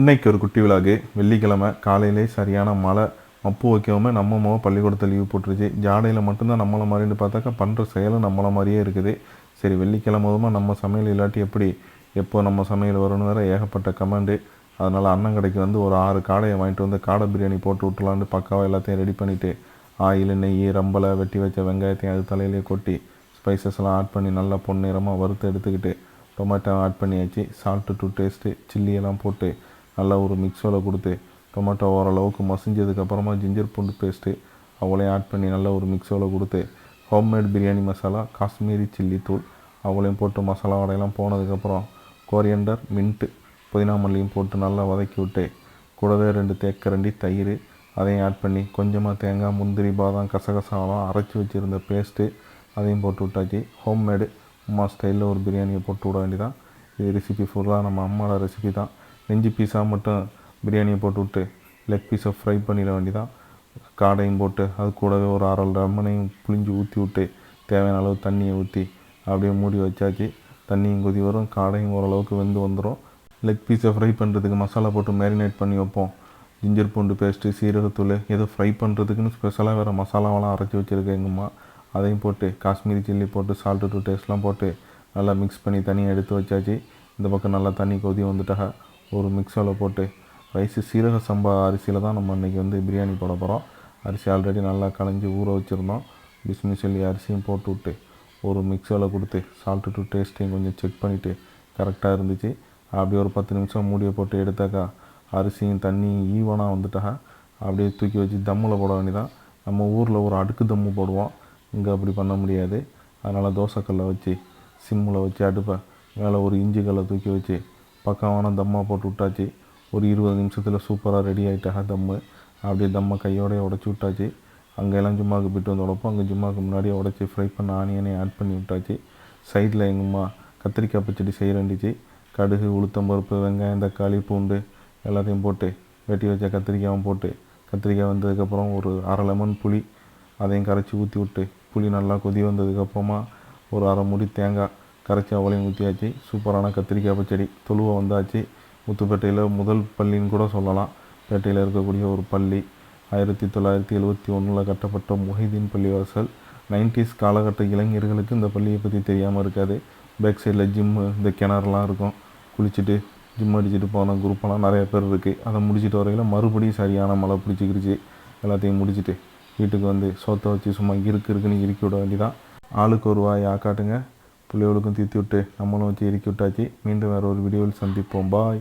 இன்றைக்கி ஒரு குட்டி விழாக்கு வெள்ளிக்கிழமை காலையிலே சரியான மழை மப்பு வைக்கவுமே நம்ம அம்மாவை பள்ளிக்கூடத்தில் லீவ் போட்டுருச்சு. ஜாடையில் மட்டும்தான் நம்மளை மாதிரின்னு பார்த்தாக்கா பண்ணுற செயலும் நம்மளை மாதிரியே இருக்குது. சரி வெள்ளிக்கிழமதுமா நம்ம சமையல் இல்லாட்டி எப்படி? எப்போ நம்ம சமையல் வரும்னு வேறு ஏகப்பட்ட கமெண்டு. அதனால் அண்ணன் கடைக்கு வந்து ஒரு ஆறு காடையை வாங்கிட்டு வந்து காடை பிரியாணி போட்டு விட்டுலான்னு பக்காவாக எல்லாத்தையும் ரெடி பண்ணிவிட்டு ஆயில் நெய் ரம்பலை வெட்டி வச்ச வெங்காயத்தையும் அது தலையிலே கொட்டி ஸ்பைசஸ்லாம் ஆட் பண்ணி நல்லா பொன்னிறமாக வறுத்து எடுத்துக்கிட்டு டொமேட்டோ ஆட் பண்ணியாச்சு. சால்ட்டு டூ டேஸ்ட்டு சில்லி எல்லாம் போட்டு நல்லா ஒரு மிக்ஸோவில் கொடுத்து டொமேட்டோ ஓரளவுக்கு மசிஞ்சதுக்கப்புறமா ஜிஞ்சர் பூண்டு பேஸ்ட்டு அவளையும் ஆட் பண்ணி நல்லா ஒரு மிக்ஸோவில் கொடுத்து ஹோம்மேட் பிரியாணி மசாலா காஷ்மீரி சில்லி தூள் அவளையும் போட்டு மசாலா வடையெல்லாம் போனதுக்கப்புறம் கோரியண்டர் மின்ட்டு புதினா மல்லியும் போட்டு நல்லா வதக்கி விட்டு கூடவே ரெண்டு தேக்கரண்டி தயிர் அதையும் ஆட் பண்ணி கொஞ்சமாக தேங்காய் முந்திரி பாதாம் கசகசாலாம் அரைச்சி வச்சுருந்த பேஸ்ட்டு அதையும் போட்டு விட்டாச்சு. ஹோம்மேடு அம்மா ஸ்டைலில் ஒரு பிரியாணியை போட்டு விட வேண்டியதான் இது ரெசிபி ஃபுல்லாக நம்ம அம்மாவோட ரெசிபி தான். நெஞ்சு பீஸாக மட்டும் பிரியாணியை போட்டு விட்டு லெக் பீஸை ஃப்ரை பண்ணிட வேண்டிதான் காடையும் போட்டு அது கூடவே ஒரு அரை லெமனையும் புளிஞ்சு ஊற்றி விட்டு தேவையான அளவு தண்ணியை ஊற்றி அப்படியே மூடி வச்சாச்சு. தண்ணியும் கொதி வரும் காடையும் ஓரளவுக்கு வெந்து வந்துடும் லெக் பீஸை ஃப்ரை பண்ணுறதுக்கு மசாலா போட்டு மேரினேட் பண்ணி வைப்போம். ஜிஞ்சர் பூண்டு பேஸ்ட்டு சீரகத்தூள் ஏதோ ஃப்ரை பண்ணுறதுக்குன்னு ஸ்பெஷலாக வேறு மசாலாவெல்லாம் அரைச்சி வச்சுருக்கேன் எங்கம்மா அதையும் போட்டு காஷ்மீரி சில்லி போட்டு சால்ட்டு டூ டேஸ்ட்லாம் போட்டு நல்லா மிக்ஸ் பண்ணி தனியாக எடுத்து வச்சாச்சு. இந்த பக்கம் நல்லா தண்ணி கொதி வந்துட்டாக. ஒரு மிக்ஸில் போட்டு ரைஸு சீரக சம்பா அரிசியில் தான் நம்ம இன்றைக்கி வந்து பிரியாணி போட போகிறோம் அரிசி ஆல்ரெடி நல்லா களைஞ்சி ஊற வச்சுருந்தோம். பிஸ்மி சொல்லி அரிசியும் போட்டு விட்டு ஒரு மிக்ஸில் கொடுத்து சால்ட்டு டு டேஸ்ட்டையும் கொஞ்சம் செக் பண்ணிவிட்டு கரெக்டாக இருந்துச்சு. அப்படியே ஒரு பத்து நிமிஷம் மூடியை போட்டு எடுத்தாக்கா அரிசியும் தண்ணியும் ஈவனாக வந்துட்டாக அப்படியே தூக்கி வச்சு தம்மில் போட வேண்டியதான் நம்ம ஊரில் ஒரு அடுக்கு தம்மு போடுவோம். இங்கே அப்படி பண்ண முடியாது. அதனால் தோசைக்கல்லை வச்சு சிம்மில் வச்சு அடுப்பை மேலே ஒரு இஞ்சி கல்லை தூக்கி வச்சு பக்காவான தம்மாக போட்டு விட்டாச்சு. ஒரு இருபது நிமிஷத்தில் சூப்பராக ரெடி ஆகிட்டாக தம்மு. அப்படியே தம்மை கையோடய உடச்சி விட்டாச்சு. அங்கெல்லாம் ஜும்மாவுக்கு போய்ட்டு வந்து உடப்போம். அங்கே ஜும்மாவுக்கு முன்னாடியே உடச்சி ஃப்ரை பண்ண ஆனியனை ஆட் பண்ணி விட்டாச்சு. சைடில் எங்கம்மா கத்திரிக்காய் பச்சடி செய்யறண்டிச்சு கடுகு உளுத்தம்பருப்பு வெங்காயம் தக்காளி பூண்டு எல்லாத்தையும் போட்டு வெட்டி வச்ச கத்திரிக்காயும் போட்டு கத்திரிக்காய் வந்ததுக்கப்புறம் ஒரு அரை லெமன் புளி அதையும் கரைச்சி ஊற்றி விட்டு புளி நல்லா கொதி வந்ததுக்கப்புறமா ஒரு அரை முடி தேங்காய் கரைச்சி அவளையும் ஊற்றியாச்சு சூப்பரான கத்திரிக்காய் பச்சடி. தொழுவை வந்தாச்சு. முத்துப்பேட்டையில் முதல் பள்ளின்னு கூட சொல்லலாம். பேட்டையில் இருக்கக்கூடிய ஒரு பள்ளி. ஆயிரத்தி தொள்ளாயிரத்தி எழுபத்தி ஒன்றில் கட்டப்பட்ட முஹிதீன் பள்ளிவாசல். நைன்டிஸ் காலகட்ட இளைஞர்களுக்கு இந்த பள்ளியை பற்றி தெரியாமல் இருக்காது. பேக் சைடில் ஜிம்மு இந்த கிணறுலாம் இருக்கும். குளிச்சுட்டு ஜிம் அடிச்சுட்டு போன குரூப்பெல்லாம் நிறைய பேர் இருக்குது அதை முடிச்சிட்டு வரையில் மறுபடியும் சரியான மழை பிடிச்சிக்கிருச்சு. எல்லாத்தையும் முடிச்சுட்டு வீட்டுக்கு வந்து சோத்தை வச்சு சும்மா இருக்கு இருக்குன்னு இறுக்கி விட வேண்டிதான் ஆளுக்கு ஒரு வாய் ஆக்காட்டுங்க. பிள்ளைகளுக்கும் தீர்த்து விட்டு நம்மளும் வச்சு இறுக்கி விட்டாச்சு. மீண்டும் வேறு ஒரு வீடியோவில் சந்திப்போம். பாய்